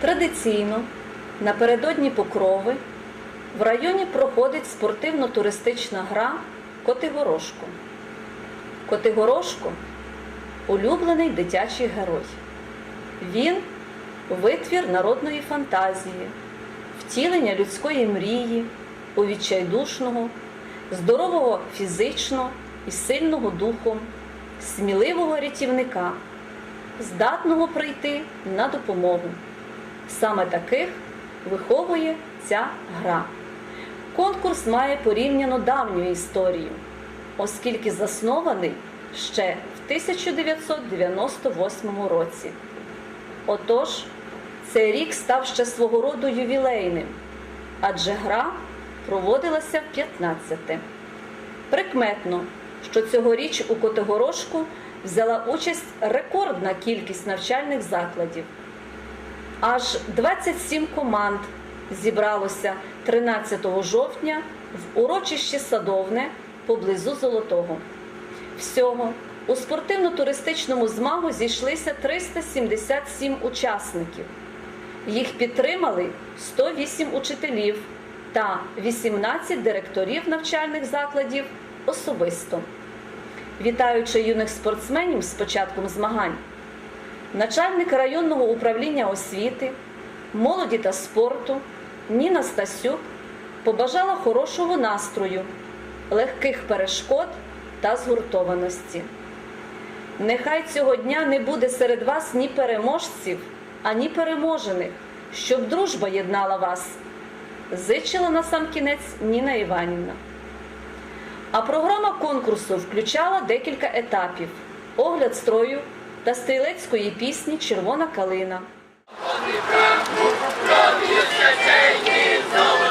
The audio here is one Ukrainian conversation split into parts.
Традиційно напередодні покрови в районі проходить спортивно-туристична гра Котигорошко. Котигорошко улюблений дитячий герой. Він витвір народної фантазії, втілення людської мрії, у відчайдушного, здорового фізично і сильного духом, сміливого рятівника, здатного прийти на допомогу. Саме таких виховує ця гра. Конкурс має порівняно давню історію, оскільки заснований ще в 1998 році. Отож, цей рік став ще свого роду ювілейним, адже гра проводилася в 15-те. Прикметно, що цьогоріч у Котигорошку взяла участь рекордна кількість навчальних закладів. Аж 27 команд зібралося 13 жовтня в урочищі Садовне поблизу Золотого. Всього у спортивно-туристичному змагу зійшлися 377 учасників. Їх підтримали 108 учителів та 18 директорів навчальних закладів особисто. Вітаючи юних спортсменів з початком змагань, начальник районного управління освіти, молоді та спорту Ніна Стасюк побажала хорошого настрою, легких перешкод та згуртованості. Нехай цього дня не буде серед вас ні переможців, ані переможених, щоб дружба єднала вас, зичила на сам кінець Ніна Іванівна. А програма конкурсу включала декілька етапів: огляд строю та стрілецької пісні Червона калина. Вулицями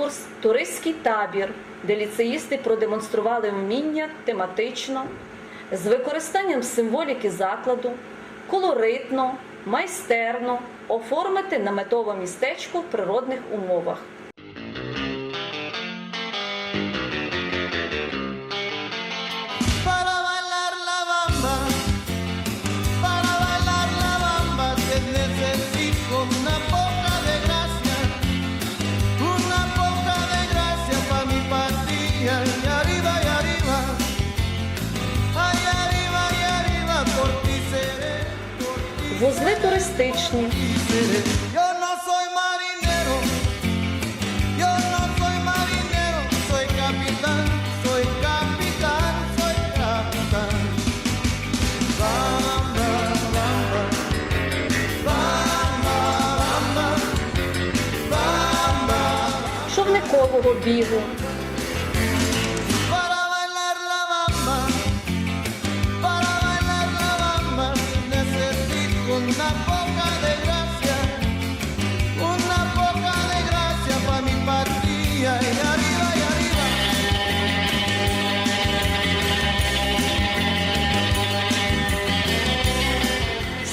конкурс, туристський табір, де ліцеїсти продемонстрували вміння тематично, з використанням символіки закладу, колоритно, майстерно оформити наметове містечко в природних умовах. Bamba, bamba. човникового бігу,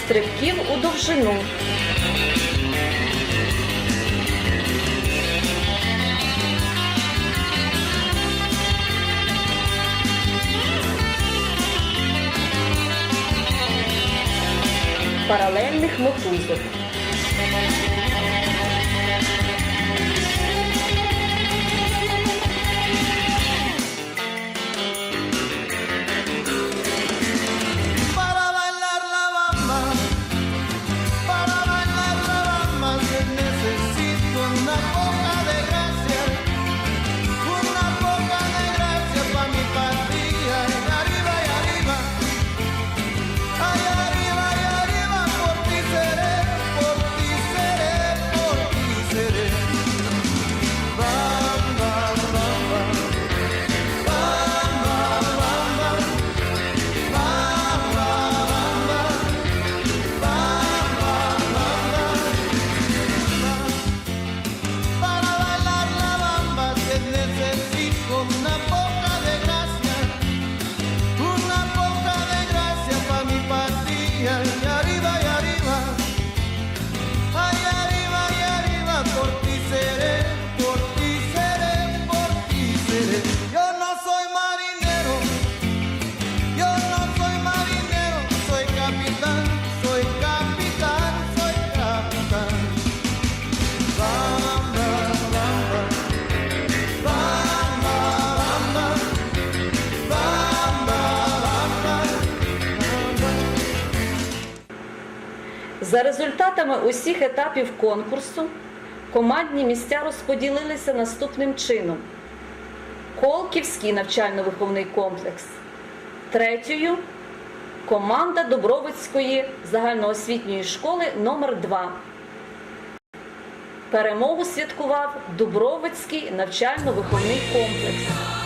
стрибків у довжину, паралельних мотузок. За результатами усіх етапів конкурсу командні місця розподілилися наступним чином: Колківський навчально-виховний комплекс. Третьою команда Добровицької загальноосвітньої школи номер 2 Перемогу святкував Дубровицький навчально-виховний комплекс.